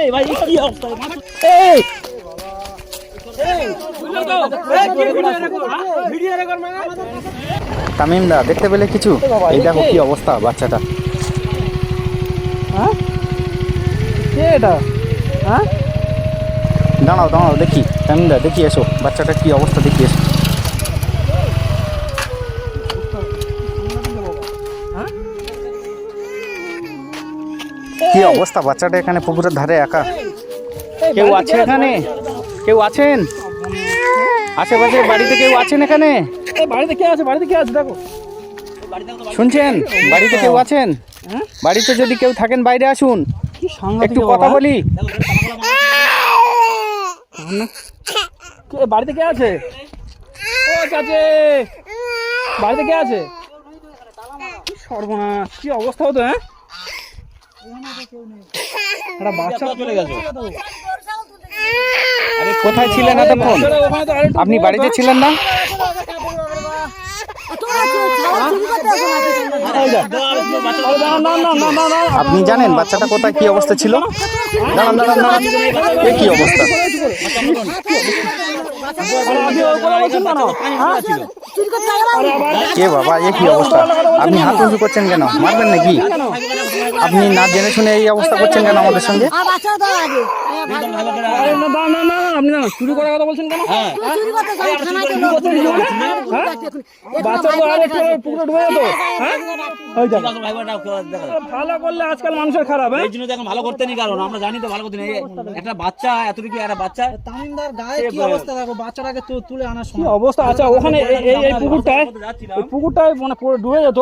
এই ভাই কি অবস্থা এই তামিমদা দেখতে পেলে কিছু? এই দেখো কি অবস্থা বাচ্চাটা। কে এটা? হ্যাঁ? দাঁড়াও দাঁড়াও দেখি। তামিমদা দেখি এসো। বাচ্চাটা কি অবস্থা দেখি এসো। কি অবস্থা? বাচ্চাটা এখানে পুকুরের ধারে একা? কেউ আছে এখানে? কেউ আছেন? আশেপাশে বাড়িতে কেউ আছেন এখানে? বাড়িতে কে আছে? বাড়িতে কে আছে? দেখো। শুনছেন? বাড়িতে কেউ আছেন? বাড়িতে যদি কেউ থাকেন বাইরে আসুন। একটু কথা বলি। কে বাড়িতে কে আছে? ও চাচে। বাড়িতে কে আছে? সর্বনাশ কি অবস্থা হতো হ্যাঁ একটা বাচ্চা চলে গেছে কোথায় ছিলেন এতক্ষণ? আপনি বাড়িতে ছিলেন না? আপনি জানেন বাচ্চাটা কোথায় কি অবস্থা ছিল? দাঁড়ান দাঁড়ান দাঁড়ান। কি অবস্থা? এ বাবা এ কি অবস্থা? আপনি হাত উঁচু করছেন কেন? মারবেন নাকি? আপনি না জেনে শুনে এই অবস্থা করছেন কেন আমাদের সঙ্গে? চুরি করার কথা বলছেন কেন। ভালো করলে আজকাল মানুষের খারাপ হ্যাঁ? এই জন্য তো ভালো করতে নেই কারণ আমরা জানি তো ভালো করতে নেই। একটা বাচ্চা এতটুকু একটা বাচ্চা। তামিমদার গায়ে কি অবস্থা দেখো বাচ্চাটাকে তু- তুলে আনার সময় অবস্থা? আচ্ছা ওখানে এই এই- পুকুরটায় ওই পুকুরটায় মানে পুরো ডুবে যেত।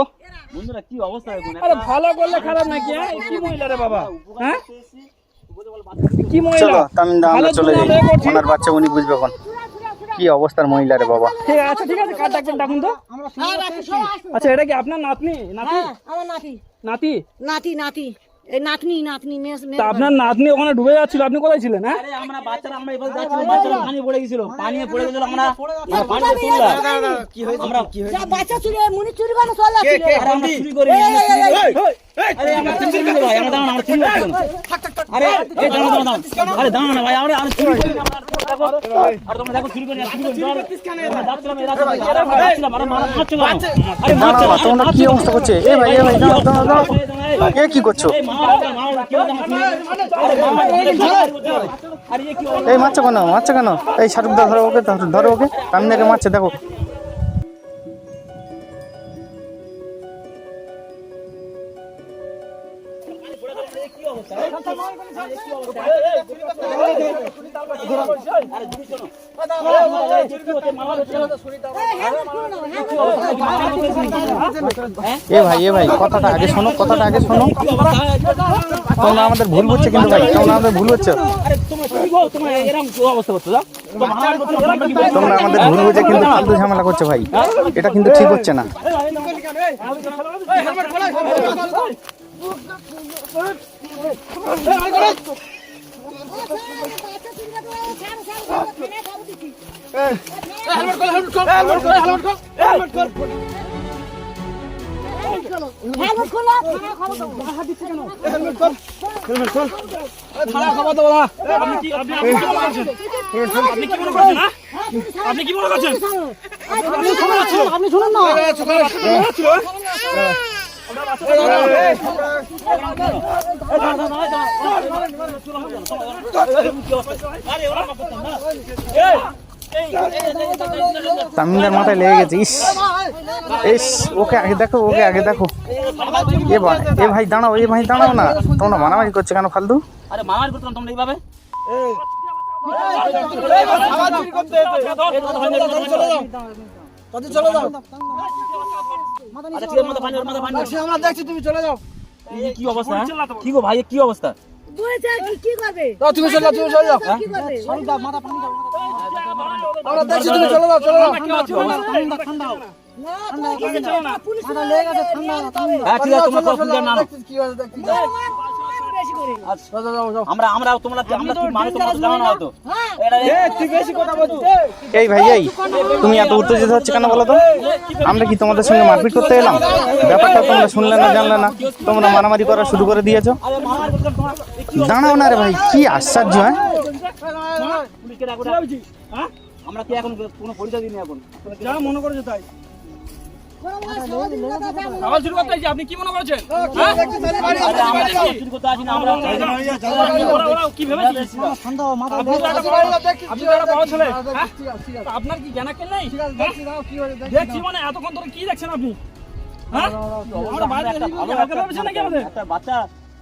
বন্ধুরা কি অবস্থা আরে ভালো করলে খারাপ নাকি হ্যাঁ? কি মহিলা রে বাবা? হ্যাঁ? কি চলো মহিলা তামিমদা আমরা চলে যাই। ওনার বাচ্চা উনি বুঝবে কোন কি অবস্থার মহিলা রে বাবা? ঠিক আছে আচ্ছা ঠিক আছে কার ডাকবেন ডাকুন তো। আচ্ছা এটা কি আপনার নাতনি? নাতি? আমার নাতি। নাতি? নাতি নাতি। এই নাতনি নাতনি তা আপনার নাতনি ওখানে ডুবে যাচ্ছিল আপনি কোথায় ছিলেন হ্যাঁ? আরে আমরা বাচ্চারা আমরা এবার যাচ্ছিলাম বাচ্চারা পানি পড়ে গেছিল পানি পড়ে আমরা আমরা বাচ্চা চুরি মুনি করে চলে আমরা চুরি করি। আরে না ভাই। আরে। আরে চুরি করি। না, আর তোমরা দেখো চুরি করি না, চুরি কি অবস্থা করছে? এ ভাই এ ভাই দাঁড়াও দাঁড়াও দাঁড়াও। এ কি করছ? এই মারছো কেন? মারছো কেন? এই শাহরুখ দা ধরো ওকে ধরো, ধরো ওকে। তামিমদাকে মারছে দেখো। এ ভাই এ ভাই, কথাটা আগে শোনো, কথাটা আগে শোনো। তোমরা আমাদের ভুল হচ্ছে কিন্তু ভাই তোমরা আমাদের ভুল হচ্ছে? তোমরা আমাদের ভুল হচ্ছে কিন্তু ফালতু ঝামেলা করছ ভাই। এটা কিন্তু ঠিক হচ্ছে না। আপনি কি মনে করছেন? আপনি শুনুন না। তামিমদার মাথায় লেগে গেছে ইস ইস ওকে আগে দেখো ওকে আগে দেখো এ ভাই এ ভাই দাঁড়াও এ ভাই দাঁড়াও না তোমরা মারামারি করছ কেন ফালতু আরে করতাম তোমরা এইভাবে তাদের চলে যাও আচ্ছা ঠিক আছে মাথা পানি ওর মাথা পানি সে আমরা দেখছি তুমি চলে যাও। এই কি অবস্থা? কি গো ভাই কি অবস্থা? বলেছে কি কি করবে? যাও, তুমি চলে যাও তুমি চলে যাও। কি করবে? পানি দাও মাথা পানি দাও। আমরা দেখছি তুমি চলে যাও চলে যাও। ঠান্ডা ঠান্ডা না তুমি পুলিশ মাথা লেগে গেছে ঠান্ডা ঠান্ডা। হ্যাঁ ঠিক আছে তোমরা সব সুবিধা কি হয়েছে আমরা আমরা তোমরা আমরা কি মানে তোমরা জানো না হয়তো হ্যাঁ। তুই বেশি কথা বলছিস। এই ভাই এই তুমি এত উত্তেজিত হচ্ছে কেন বলো তো? আমরা কি তোমাদের সঙ্গে মারপিট করতে এলাম? ব্যাপারটা তোমরা শুনলে না জানলে না। তোমরা মারামারি করা শুরু করে দিয়েছ। দাঁড়াও না রে ভাই কি আশ্চর্য হ্যাঁ? আমরা কি এখন কোনো পরিচয় দিইনি এখন? যা মনে করেছে তাই। আবার শুরু করতে আপনি কি মনে করছেন আপনার কি জ্ঞান আক্কেল নেই? দেখছি মানে এতক্ষণ ধরে কি দেখছেন আপনি হ্যাঁ বাচ্চা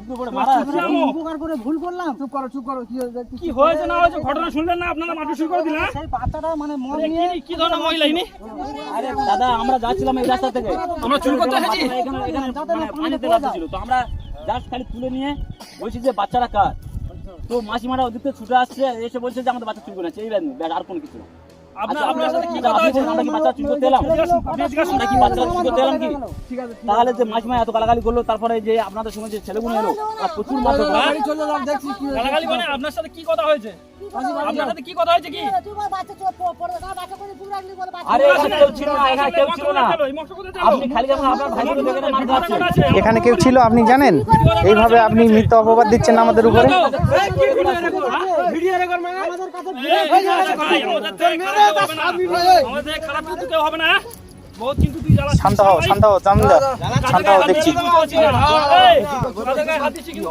পুকুরে পড়ে মারা আছে। কি আমো? উপকার করে ভুল করলাম। চুপ করো চুপ করো কি কি হয়েছে না হয়েছে ঘটনা শুনলেন না? আপনারা মাটি শুরু করে দিলেন? সেই বাচ্চাটা মানে আরে কি কি ধরনের মহিলা ইনি? আরে দাদা আমরা যাচ্ছিলাম এই রাস্তা থেকে। আমরা চুরি করতে এসেছি? এখানে এখানে পানিতে রাস্তা ছিল। তো আমরা জাস্ট খালি তুলে নিয়ে বলছি যে বাচ্চারা কার? তো মাসিমারা ওদিক থেকে ছুটে আসছে এসে বলছে যে আমাদের বাচ্চা চুরি করে এই আর কোনো কিছু না। আপনার আচ্ছা, আপনার সাথে কি আপনি কথা হয়েছে বলুন, আমরা কি বাচ্চা চুরি করতে এলাম আপনি জিজ্ঞাসা আমরা কি বাচ্চা চুরি করতে এলাম কি ঠিক আছে তাহলে যে মাসিমা এত গালাগালি করল তারপরে যে আপনাদের সঙ্গে যে ছেলেগুলো এলো আর প্রচুর গালাগালি মানে আপনার সাথে কি কথা হয়েছে আপনার সাথে কি কথা হয়েছে কি তুই বল বাচ্চা চোখ পড়ে না বাচ্চা করে পুরো রাখলি বলে বাচ্চা আরে এখানে কেউ ছিল? আপনি খালি যখন আপনার ভাইকে দেখে মার খাচ্ছেন কোথায় আছে? এখানে কেউ ছিল আপনি জানেন এইভাবে আপনি মিথ্যা অপবাদ দিচ্ছেন আমাদের উপরে ভিডিও রেকর্ড মানে আমাদের খারাপ কিন্তু কেউ হবে না হ্যাঁ? শান্ত হও শান্ত হও জামিনদার শান্ত হও দেখছি হাত দিচ্ছি কিন্তু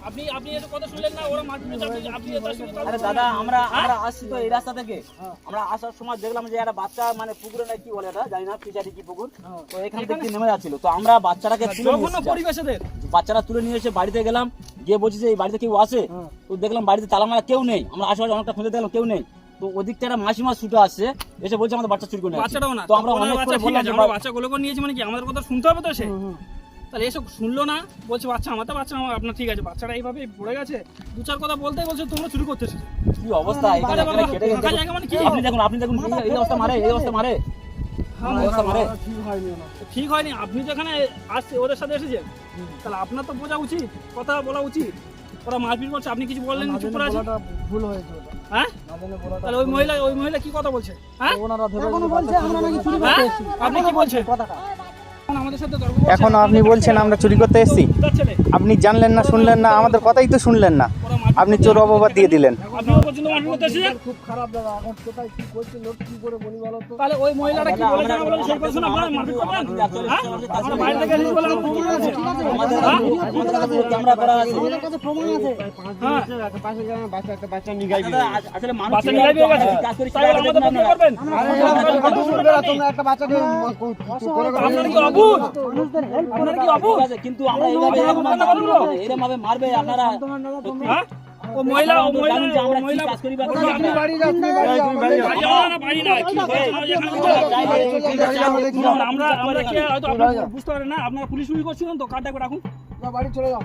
হ্যাঁ? আপনি আপনি কথা শুনলেন না ওরা মারপিট করছে, আপনি আরে দাদা আমরা আমরা আসছি তো এই রাস্তা থেকে। আমরা আসার সময় দেখলাম যে একটা বাচ্চা মানে পুকুরে না কি বলে এটা? জানি না পিচারি কি পুকুর। তো এখান থেকে নেমে যাচ্ছিল। তো আমরা বাচ্চাটাকে তুলে। পরিবেশেদের বাচ্চারা তুলে নিয়ে এসে বাড়িতে গেলাম। গিয়ে বলছি যে এই বাড়িতে কেউ আছে? তো দেখলাম বাড়িতে তালা মারা কেউ নেই। আমরা আশেপাশে অনেকটা খুঁজে দেখলাম কেউ নেই। তো ওদিক থেকে একটা মাসিমা ছুটে আসছে। এসে বলছে আমাদের বাচ্চা চুরি করে নিয়ে বাচ্চাটাও না। তো আমরা অনেক বাচ্চা করে বললাম বাচ্চাগুলোকে নিয়েছি মানে কি আমাদের কথা শুনতে হবে তো সে তাহলে এসব শুনলো না বলছে বাচ্চা আমার তো বাচ্চা আমার আপনার ঠিক আছে বাচ্চাটা এইভাবে পড়ে গেছে। দু চার কথা বলতেই বলছে তোমরা চুরি করতেছো কি অবস্থা? এখানে কেটে গেছে। মানে কি? আপনি দেখুন আপনি দেখুন এই- অবস্থা মারে এই অবস্থা মারে। মারে। ঠিক হয়নি আপনি যেখানে আসছে ওদের সাথে এসেছেন? তাহলে আপনার তো বোঝা উচিত কথা বলা উচিত। ওরা মারপিট করছে আপনি কিছু বললেন না, চুপ করে আছেন? ভুল হয়েছে হ্যাঁ? তাহলে ওই মহিলা ওই মহিলা কি কথা বলছে? হ্যাঁ? ওনারা ধরে বলছে আমরা নাকি চুরি হ্যাঁ? আপনি কি বলছেন? কথাটা। এখন আপনি বলছেন আমরা চুরি করতে এসেছি। আপনি জানলেন না শুনলেন না আমাদের কথাই তো শুনলেন না। আপনি চোর অপবাদ দিয়ে দিলেন। আপনিও পর্যন্ত মারপিট করতে এসেছেন? খুব খারাপ দাদা এখন কোথায় কি করছে লোক কি করে বলি বলো তো? তাহলে ওই মহিলাটা কি বলেছে না বলেছে সেই কথা আপনারা মারপিট করবেন? আমরা বাইরে থেকে এসেছি। বলে আমরা প্রমাণ আছে। আমাদের আমাদের কাছে ক্যামেরা করা আছে। আমাদের কাছে প্রমাণ আছে। হ্যাঁ। পাশে যাবে বাচ্চা একটা বাচ্চা নিগাই দাদা, আসলে মানুষ বাচ্চা ছিল, নিয়ে গেছে। কাজ করি তাই আমাদের পক্ষে করবেন? তোমরা একটা বাচ্চাকে করে আপনার কি অবুধ মানুষদের হেল্প আপনার কি অবুধ কিন্তু আমরা এইভাবে এরকম মারবে, ভাবে মারবে আপনারা হ্যাঁ? ও মহিলা ও মহিলা ও মহিলা কাজ করি তুমি বাড়ি যাও তুমি বাড়ি যাও বাড়ি যাও বাড়ি না কি না আমরা আমরা কি হয়তো আপনারা বুঝতে পারেন না আপনারা পুলিশ উই করছিলেন তো কার্ডটা একবার রাখুন যাও, বাড়ি চলে যাও?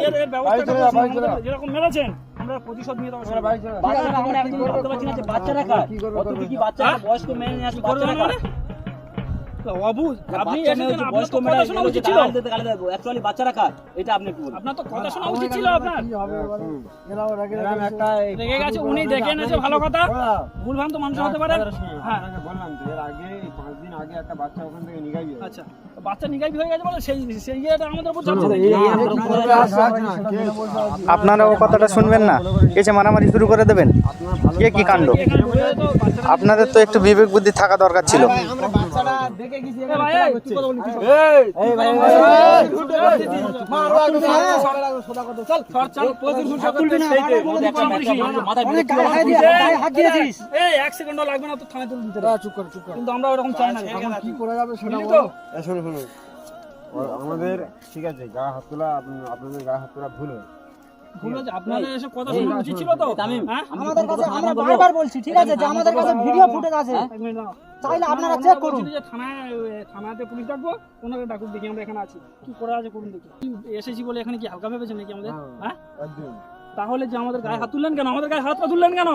এর এর ব্যবস্থা বাড়ি চলে যাও, বাড়ি চলে যাও। যেরকম মেরেছেন আমরা প্রতিশোধ নিয়ে বাড়ি চলে যাও বাচ্চারা আমরা পারছি না যে বাচ্চারা কার? কত কি বাচ্চা বয়স্ক মেয়ে নিয়ে আসে, বাচ্চারা কার? তো অবুঝ আপনি বাচ্চা মেয়ে এসেছেন আপনার তো কথা শোনা উচিত ছিল। গালাগালি দিতে গালাগালি দেবো। Actually বাচ্চারা কার? এটা আপনি একটু আপনার তো কথা শোনা উচিত ছিল আপনার। কি হবে এবারে এরাও রেগে গেছে উনি দেখে এনেছে ভালো কথা। ভুল ভ্রান্ত মানুষ হতে পারে হ্যাঁ। বললাম তো এর আগে পাঁচ দিন আগে একটা বাচ্চা ওখান থেকে নিগাই আচ্ছা বাচ্চা নিগাই হয়ে গেছে বলে সেই সেই ইয়েটা আমাদের উপর চাপছে নাকি? আপনারাও কথাটা শুনবেন না। এসে মারামারি শুরু করে দেবেন। এ কি কাণ্ড আপনাদের তো একটু বিবেক বুদ্ধি থাকা দরকার ছিল আমাদের একটা পুলিশি। মাথা- মাথায় অনেক বিরক্ত গায়ে হাত দিয়ে গায়ে হাত দিয়েছিস এই এক সেকেন্ডও লাগবে না তো থানায় তুলে দিতে দাদা, চুপ কর চুপ কর কিন্তু আমরা ওরকম চাই না রে। এখন কি করে যাবে সেটা বুঝলি বলো তো এ, শোনো শোনো ও- আমাদের ঠিক আছে গায়ে হাত তোলা আপনাদের গা হাত তোলা ভুল হয়েছে, আপনাদের এসব কথা শোনা উচিত ছিল তো? তামিম, আমি আমাদের কাছে আমরা বারবার বলছি ঠিক আছে? যে আমাদের কাছে ভিডিও ফুটেজ আছে। এক মিনিট দাঁড়াও। চাইলে আপনারা চেক করুন যে থানায় থানাতে পুলিশ ডাকবো ওনাকে ডাকুন দেখি আমরা এখানে আছি। কি করা আছে করুন দেখি। এসেছি বলে এখানে কি হালকা ভেবেছেন নাকি আমাদের? হ্যাঁ? তাহলে যে আমাদের গায়ে হাত তুললেন কেন? আমাদের গায়ে হাত পা তুললেন কেন?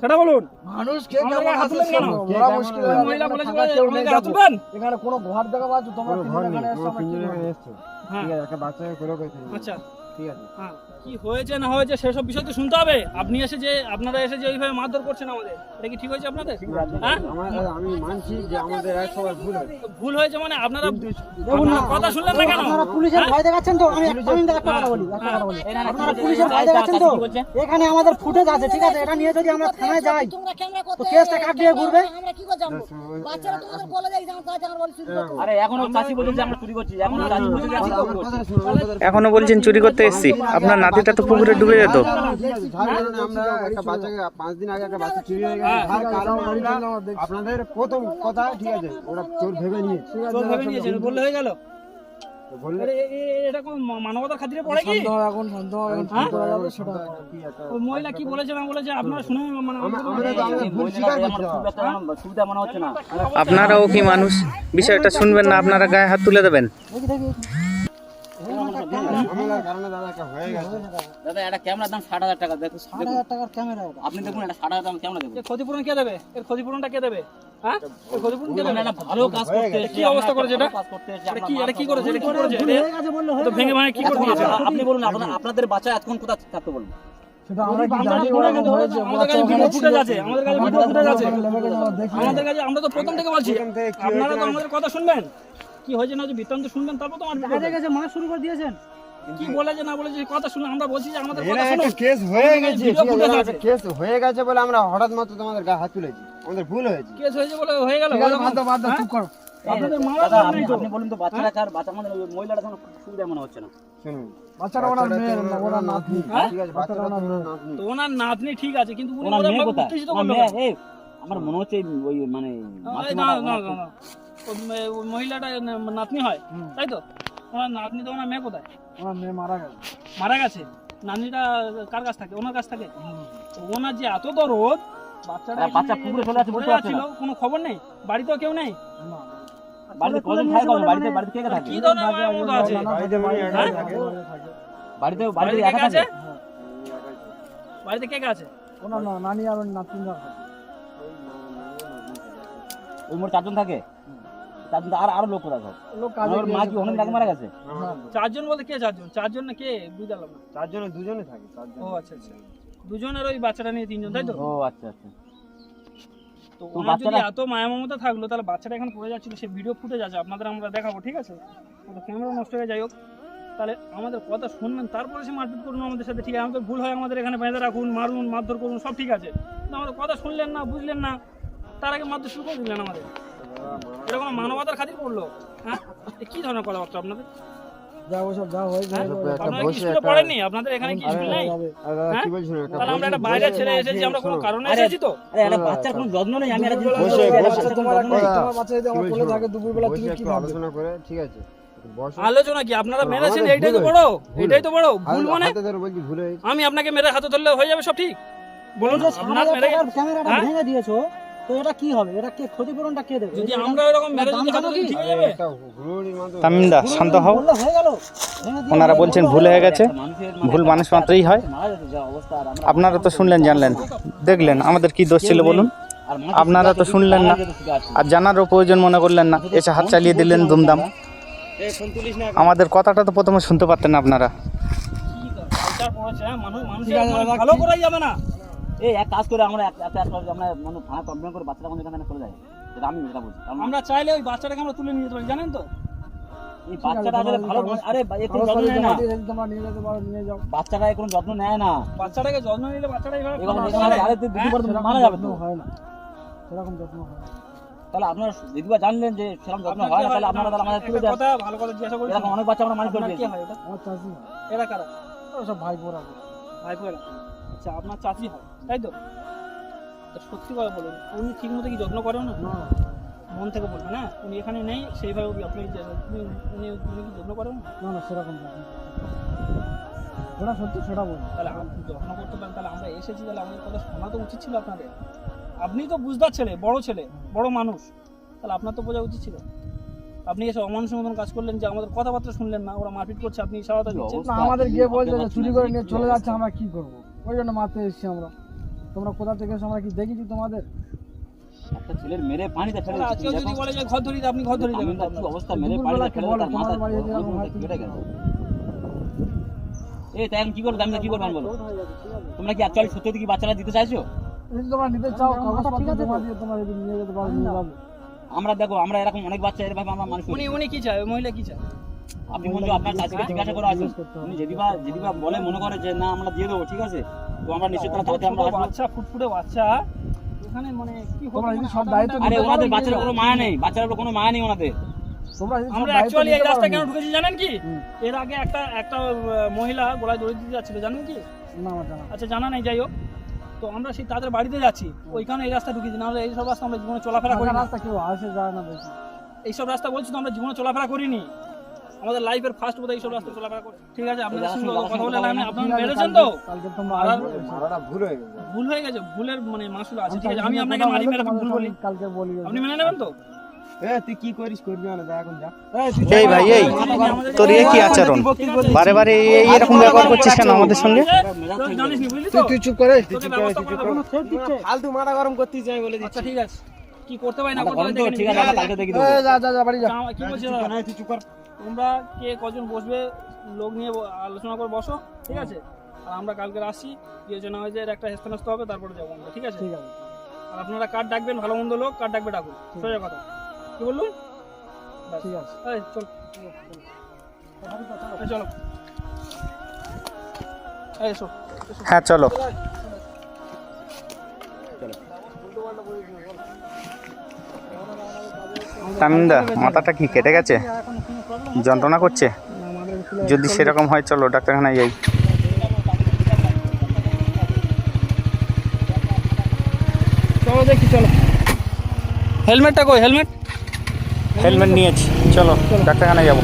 সেটা বলুন। মানুষ কে কেমন হাত আছে কেন? শোনো, মুশকিল মহিলা বলেছে থাকা বলে কেউ নেই, আমাদের হাত তুলবেন? এখানে কোনো ঘর দেখা পাচ্ছ তোমরা তিনজন এখানে এসছো, কোনো আমরা কি তিনজন করব? এখানে এসছো। হ্যাঁ। ঠিক আছে একটা বাচ্চাকে করে গেছে আচ্ছা। ঠিক আছে। হ্যাঁ। কি হয়েছে না হয়েছে সেসব বিষয় তো শুনতে হবে। আপনি এসে যে আপনারা এসে যে ওইভাবে মারধর করছেন আমাদের এটা কি ঠিক হয়েছে আপনাদের? হ্যাঁ? আমি মানছি যে আমাদের সবার ভুল হয়েছে। ভুল হয়েছে মানে আপনারা কথা শুনলেন না কেন? আপনারা পুলিশের ভয় দেখাচ্ছেন তো? আমি একটা কথা বলি একটা কথা বলি। আপনারা পুলিশের ভয় দেখাচ্ছেন তো? এখানে আমাদের ফুটেজ আছে ঠিক আছে? এটা নিয়ে যদি আমরা থানায় যাই তো কেসটা কাট দিয়ে ঘুরবে? আমরা কি করে জানব? বাচ্চারা বলে কাজ আমার বলে আরে এখনও চাষি বলছে যে আমরা চুরি করছি। এখনও যে আমরা চুরি করছি। এখনও বলছেন চুরি করতে এসছি। আপনার নাতিটা তো পুকুরে ডুবে যেত। হয়ে আপনাদের প্রথম কথা ঠিক আছে ওরা চোর ভেবে নিয়ে। চোর ভেবে নিয়েছেন বললে হয়ে গেল। হ্যাঁ? মহিলা কি বলেছে না বলেছে আপনারা শুনে মানে না। আপনারাও কি মানুষ? বিষয়টা শুনবেন না আপনারা গায়ে হাত তুলে দেবেন। দাদা একটা হয়ে গেছে। দাদা একটা ক্যামেরার দাম ষাট হাজার টাকা দেখুন ষাট হাজার টাকার ক্যামেরা আপনি দেখুন একটা ষাট হাজার দাম ক্যামেরা দেখুন। ক্ষতিপূরণ কে দেবে? এর ক্ষতিপূরণটা কে দেবে? হ্যাঁ? ক্ষতিপূরণ কে দেবে? ভালো কাজ করতে কি অবস্থা করেছে এটা? কাজ করতে এসেছি এটা কি এটা কি করেছে? এটা কি করেছে? ভুল এটা গেছে বললে তো ভেঙে ভাঙে কি করে দিয়েছে আপনি- আপনি বলুন আপনাদের বাচ্চা এতক্ষণ কোথা থাকতে বলুন। আমরা তো প্রথম থেকে বলছি আপনারা তো আমাদের কথা শুনবেন। কি হয়েছে না যে বৃত্তান্ত শুনবেন তারপর তো আমার দেখা গেছে মাছ শুরু করে দিয়েছেন। কি বলেছে না বলেছে কথা শুনে আমরা বলছি যে আমাদের কথা শুনুন। কেস হয়ে গেছে ভিডিও ঠিক আছে, ফুটেজ এরা আছে। একটা কেস হয়ে গেছে বলে আমরা হঠাৎ মাত্র তোমাদের গায়ে হাত তুলেছি। আমাদের ভুল হয়েছে। কেস হয়েছে বলে হয়ে গেল বাদ বাদ চুপ করো। আপনাদের মা আপনি আপনি বলুন তো বাচ্চাটা কার? বাচ্চা মহিলাটা কোনো সুবিধা মনে হচ্ছে না। শুনুন। ওনার মেয়ে, ওনার নাতনি। ঠিক আছে বাচ্চাটা ওনার নাতনি। তো ওনার নাতনি ঠিক আছে কিন্তু উনি ওনার মেয়ে কোথায় আমার মনে হচ্ছে ওই মানে না না না ওই মহিলাটা নাতনি হয় তাই তো ওনার নাতনি তো ওনার মেয়ে কোথায় ওনার মেয়ে মারা গেছে। মারা গেছে নাতনিটা কার কাছ থাকে ওনার কাছ থাকে ওনার যে এত দরদ বাচ্চাটা হ্যাঁ, বাচ্চা পুকুরে চলে যাচ্ছে, পড়ে বুঝতে কোনো খবর নেই বাড়িতেও কেউ নেই না। বাড়িতে কজন থাকে কজন বাড়িতে বাড়িতে কে কে থাকে কি ধরনের মায়ের মতো আছে বাড়িতে মানে হ্যাঁ? থাকে বাড়িতে বাড়িতে বাড়িতে একা থাকে বাড়িতে কে কে আছে ওনার না- নানি আর ওর থাকে। ওই মোট চারজন থাকে আর আরও লোক কোথায় সব লোক কাজে ওর মা কি গিয়েছে। অনেক আগে মারা গেছে? চারজন বলতে কে চারজন? চারজন না কে বুঝলাম না। চারজনে দুজনে থাকে ও আচ্ছা আচ্ছা। দুজনের ওই বাচ্চাটা নিয়ে তিনজন তাই তো? ও আচ্ছা আচ্ছা। তো তো ওনার যদি এত মায়া মমতা থাকল তাহলে বাচ্চাটা এখন পড়ে যাচ্ছিল? সে ভিডিও ফুটেজ আছে আপনাদের আমরা দেখাবো ঠিক আছে? ক্যামেরা নষ্ট হয়ে যাই হোক। তাহলে আমাদের কথা শুনবেন তারপরে সে মারপিট করুন আমাদের সাথে ঠিক আছে? আমাদের ভুল হয় আমাদের এখানে বেঁধে রাখুন মারুন মারধর করুন সব ঠিক আছে। আমাদের কথা শুনলেন না বুঝলেন না তার আগে মারধর শুরু করে দিলেন আমাদের। এটা কোনো মানবতার খাতির পড়ল হ্যাঁ? কি ধরনের কথাবার্তা আপনাদের? আলোচনা করে ঠিক আছে। একটু বসো। আলোচনা কি? আপনারা মেরেছেন এইটাই তো বড়? এটাই তো বড়? ভুল মানে। আমি আপনাকে মেরে হাতে ধরলে হয়ে যাবে সব ঠিক। বলুন ক্যামেরাটা? ভেঙে দিয়েছ। তো এটা কি হবে? এটা কে ক্ষতিপূরণটা কে দেবে? যদি আমরা এরকম মেরে যদি ঠিক হয়ে যাবে? একটা হুড়ুড়ির মতো তামিমদা শান্ত হও। ওনারা বলছেন ভুল হয়ে গেছে। ভুল মানুষ মাত্রই হয়। আপনারা তো শুনলেন জানলেন। দেখলেন আমাদের কি দোষ ছিল বলুন? আপনারা তো শুনলেন না। আর জানারও প্রয়োজন মনে করলেন না। এসে হাত চালিয়ে দিলেন দুমদাম আমাদের কথাটা তো প্রথমে শুনতে পারতেন আপনারা। ভালো করাই যাবে না। এই এক কাজ করে আমরা এক এক কাজ আমরা মানে থানা কমপ্লেন করে বাচ্চাটা আমাদের এখানে চলে যায়। এটা আমি এটা বলছি। আমরা চাইলে ওই বাচ্চাটাকে আমরা তুলে নিয়ে যেতে পারি জানেন তো? এই বাচ্চাটা আসলে ভালো আরে এ যত্ন নেয় না। তোমরা নিয়ে যেতে পারো, নিয়ে যাও। বাচ্চাটা কোনো যত্ন নেয় না। বাচ্চাটাকে যত্ন নিলে বাচ্চাটা হবে। আরে দুদিন পর সেরকম মারা যাবে তো। হয় না। সেরকম যত্ন হয় না। তাহলে আপনারা দিদিবা জানলেন যে সেরকম যত্ন হয় না তাহলে আপনারা তাহলে আমাদের তুলে দেন। কথা ভালো কথা জিজ্ঞাসা করছি এরকম অনেক বাচ্চা আমরা মানুষ করে দিয়েছি। হয় এটা আমার চাষি। এরা কারা? সব ভাইপোরা। করে। ভাইপো এরা আচ্ছা আপনার চাচি হয় তাই তো? সত্যি কথা বলুন উনি ঠিক মতো কি যত্ন করেন না? মন থেকে বলবেন না উনি এখানে নেই সেইভাবে কি আপনি উনি উনি কি যত্ন করেন? না না, সেরকম না। যেটা সত্যি সেটা বলি। তাহলে আপনি যত্ন করতে পারেন তাহলে আমরা এসেছি তাহলে আমাদের কথা শোনা তো উচিত ছিল আপনাদের। আপনি তো বুঝদার ছেলে বড় ছেলে বড় মানুষ। তাহলে আপনার তো বোঝা উচিত ছিল। আপনি এসে অমানুষের মতন কাজ করলেন যে আমাদের কথাবার্তা শুনলেন না ওরা মারপিট করছে আপনি সহায়তা দিচ্ছেন। না, আমাদের গিয়ে বলছে চুরি করে নিয়ে চলে যাচ্ছে আমরা কি করব? ওই জন্য মারতে এসেছি আমরা। তোমরা কোথা থেকে এসো আমরা কি দেখেছি তোমাদের? একটা ছেলের মেরে পানিতে ফেলে তাহলে যদি দেখো। বলে যে ঘর ধরি আপনি ঘর ধরি দেবেন আমিনদার অবস্থা? মেরে পানিতে ফেলে তার মাথা তোমাদের বাড়ি যদি এরকম কেটে গেছে। এই তাই কি করব? আমি কি করব বলো? তোমরা কি অ্যাকচুয়ালি সত্যি কি বাচ্চারা দিতে চাইছো? যদি তোমরা নিতে চাও কাগজপত্র জমা দিয়ে তোমরা যদি নিয়ে যেতে পারো আমরা দেখো আমরা এরকম অনেক বাচ্চা এরভাবে আমরা মানুষ করি। উনি উনি কি চায়? মহিলা কি চায়? আপনি বলছো আপনার চাষিকে জিজ্ঞাসা করে আসুন। উনি যদি বা যদি বা বলে মনে করে যে না আমরা দিয়ে দেবো ঠিক আছে? তো আমরা নিশ্চয়ই তারা আমরা। বাচ্চা ফুটফুটে বাচ্চা। এখানে মানে কি তোমরা যদি মানে সব দায়িত্ব আরে ওনাদের বাচ্চার কোনো মায়া নেই বাচ্চার কোনো মায়া নেই ওনাদের। তোমরা আমরা অ্যাকচুয়ালি এই রাস্তা কেন ঢুকেছি জানেন কি? এর আগে একটা একটা মহিলা গলায় দড়ি দিতে যাচ্ছিল জানেন কি? না আমার জানা আচ্ছা জানা নেই যাই হোক। তো আমরা সেই তাদের বাড়িতে যাচ্ছি ওইখানে এই রাস্তা ঢুকেছি। নাহলে এইসব রাস্তা আমরা জীবনে চলাফেরা করি রাস্তা কেউ আসে যায় না এইসব রাস্তা বলছি তো আমরা জীবনে চলাফেরা করিনি। আমাদের লাইফের ফার্স্ট বোধহয় এইসব রাস্তা চলাফেরা করি ঠিক আছে? আপনাদের সঙ্গে কথা বলে নেই। আপনারা মেরেছেন তো? ভুল হয়ে গেছে। ভুল হয়ে গেছে ভুলের মানে মাসুল আছে। ঠিক আছে? আমি আপনাকে মারি মেরে ভুল বলি। কালকে বলি। আপনি মেনে নেবেন তো? তুই করিস? করবি না এখন যা। এই ভাই এই। তোর এ কি আচরণ? বারে বারে এই এরকম ব্যবহার করছিস কেন আমাদের সঙ্গে? তুই চুপ করে। ফালতু মাথা গরম করতে চাই বলে আচ্ছা ঠিক আছে। কি করতে পারি না করতে গরম পারি তো দেখে ঠিক আছে কালকে দেখি যা যা যা বাড়ি যা। কি বলছি দাদা? তোমরা কে কজন বসবে লোক নিয়ে আলোচনা করে বসো ঠিক আছে? আর আমরা কালকে আসছি বিবেচনা হয়েছে এর একটা হেস্তনস্ত হবে তারপরে যাব আমরা ঠিক আছে? ঠিক আছে। আর আপনারা কার্ড ডাকবেন ভালো মন্দ লোক কার্ড ডাকবে ডাকুন সোজা কথা। কি বললুন ব্যাস। ঠিক আছে। চল। এই, চলো। এসো। হ্যাঁ চলো। তামিমদা মাথাটা কি কেটে গেছে? যন্ত্রণা করছে? যদি সেরকম হয় চলো ডাক্তারখানায় যাই। চলো দেখি চলো। হেলমেটটা কই? হেলমেট? হেলমেট নিয়েছি। চলো ডাক্তারখানায় যাব।